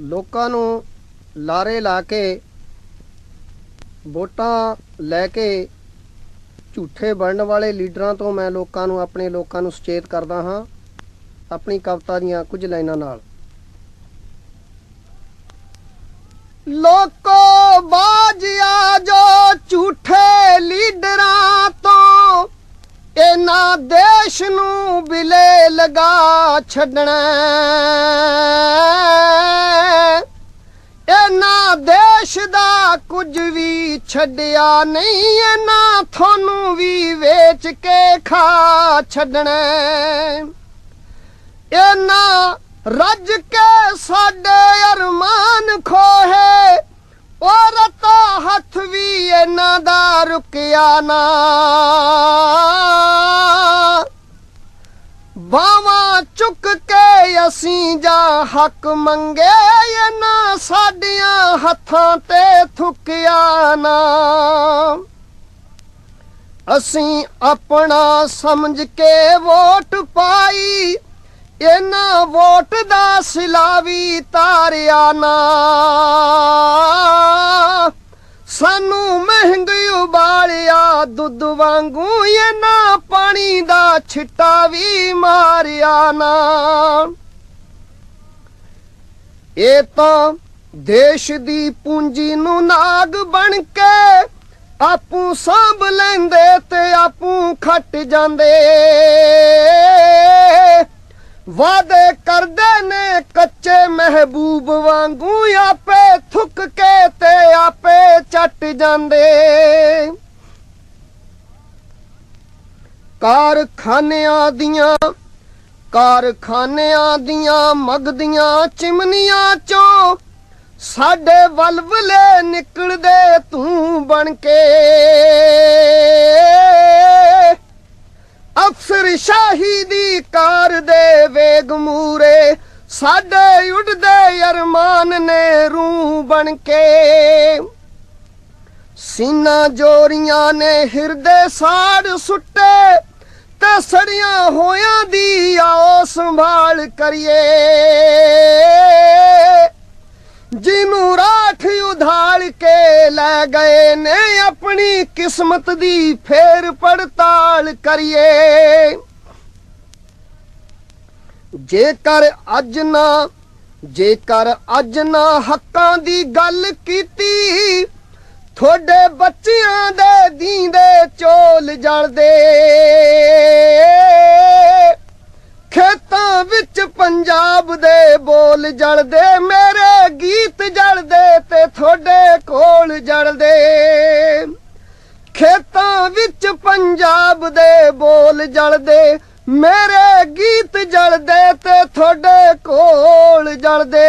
ਲੋਕਾਂ ਨੂੰ ਲਾਰੇ ਲਾ ਕੇ ਵੋਟਾਂ ਲੈ ਕੇ ਝੂਠੇ ਬਣਨ ਵਾਲੇ ਲੀਡਰਾਂ ਤੋਂ ਮੈਂ ਲੋਕਾਂ ਨੂੰ, ਆਪਣੇ ਲੋਕਾਂ ਨੂੰ ਸੁਚੇਤ ਕਰਦਾ ਹਾਂ, ਆਪਣੀ ਕਵਿਤਾ ਦੀਆਂ ਕੁਝ ਲਾਈਨਾਂ ਨਾਲ। ਲੋਕੋ ਬਾਜਿਆ ਜੋ ਝੂਠੇ ਲੀਡਰਾਂ ਤੋਂ ਇਹਨਾਂ ਦੇਸ਼ ਨੂੰ ਬਿਲੇ ਲਗਾ ਛੱਡਣਾ। ਦੇਸ਼ ਦਾ ਕੁਝ ਵੀ ਛੱਡਿਆ ਨਹੀਂ, ਇਹਨਾਂ ਤੁਹਾਨੂੰ ਵੀ ਵੇਚ ਕੇ ਖਾ ਛੱਡਣਾ ਇਹਨਾਂ ਰੱਜ ਕੇ ਸਾਡੇ ਅਰਮਾਨ ਖੋਹੇ ਉਹ ਹੱਥ ਵੀ ਇਹਨਾਂ ਦਾ ਰੁਕਿਆ ਨਾ। ਬਾਵਾ ਚੁੱਕ ਕੇ ਅਸੀਂ ਜਾ ਹੱਕ ਮੰਗੇ ਇਹਨਾਂ ਸਾਡੀਆਂ ਹੱਥਾਂ ਤੇ ਥੁੱਕਿਆ ਨਾ। ਅਸੀਂ ਆਪਣਾ ਸਮਝ ਕੇ ਵੋਟ ਪਾਈ, ਇਹਨਾਂ ਵੋਟ ਦਾ ਸਿਲਾ ਵੀ ਤਾਰਿਆ ਨਾ। ਸਾਨੂੰ ਮਹਿੰਗੀ ਉਬਾਲਿਆ ਦੁੱਧ ਵਾਂਗੂ ਇਹਨਾਂ ਪਾਣੀ ਦਾ ਛਿੱਟਾ ਵੀ ਮਾਰਿਆ ਨਾ। ਇਹ ਤਾਂ ਦੇਸ਼ ਦੀ ਪੂੰਜੀ ਨੂੰ ਨਾਗ ਬਣ ਕੇ ਆਪੂ ਸਾਂਭ ਲੈਂਦੇ ਤੇ ਆਪੂ ਖੱਟ ਜਾਂਦੇ। ਵਾਦੇ ਕਰਦੇ ਨੇ ਕੱਚੇ ਮਹਿਬੂਬ ਵਾਂਗੂ ਆਪੇ ਥੁੱਕ ਕੇ ਤੇ ਆਪੇ ਚੱਟ ਜਾਂਦੇ। ਕਾਰਖਾਨਿਆਂ ਦੀਆਂ ਕਾਰਖਾਨਿਆਂ ਦੀਆਂ ਮਗਦੀਆਂ ਚਿਮਨੀਆਂ ਚੋਂ ਸਾਡੇ ਵਲਵਲੇ ਨਿਕਲਦੇ ਤੂੰ ਬਣ ਕੇ। ਅਫਸਰ ਸ਼ਾਹੀ ਦੀ ਕਾਰ ਦੇ ਵੇਗ ਮੂਰੇ ਸਾਡੇ ਉੱਡਦੇ ਅਰਮਾਨ ਨੇ ਰੂ ਬਣ ਕੇ। ਸੀਨਾ ਜੋਰੀਆਂ ਨੇ ਹਿਰਦੇ ਸਾੜ ਸੁੱਟੇ ਤੇ ਸੜੀਆਂ ਹੋਇਆਂ ਦੀ ਆਓ ਸੰਭਾਲ ਕਰੀਏ। ਜਿਹਨੂੰ ਰਾਠ ਉਧਾਲ ਕੇ ਲੈ ਗਏ ਨੇ ਆਪਣੀ ਕਿਸਮਤ ਦੀ ਫੇਰ ਪੜਤਾਲ ਕਰੀਏ। ਜੇਕਰ ਅੱਜ ਨਾ, ਜੇਕਰ ਅੱਜ ਨਾ ਹੱਕਾਂ ਦੀ ਗੱਲ ਕੀਤੀ ਤੁਹਾਡੇ ਬੱਚਿਆਂ ਦੇ ਦੀਂਦੇ ਚੋਲ ਜਲਦੇ। ਖੇਤਾਂ ਵਿੱਚ ਪੰਜਾਬ ਦੇ ਬੋਲ ਜਲਦੇ, ਮੇਰੇ ਗੀਤ ਜਲਦੇ ਤੇ ਤੁਹਾਡੇ ਕੋਲ ਜਲਦੇ। ਖੇਤਾਂ ਵਿੱਚ ਪੰਜਾਬ ਦੇ ਬੋਲ ਜਲਦੇ, ਮੇਰੇ ਗੀਤ ਜਲਦੇ ਤੇ ਤੁਹਾਡੇ ਕੋਲ ਜਲਦੇ।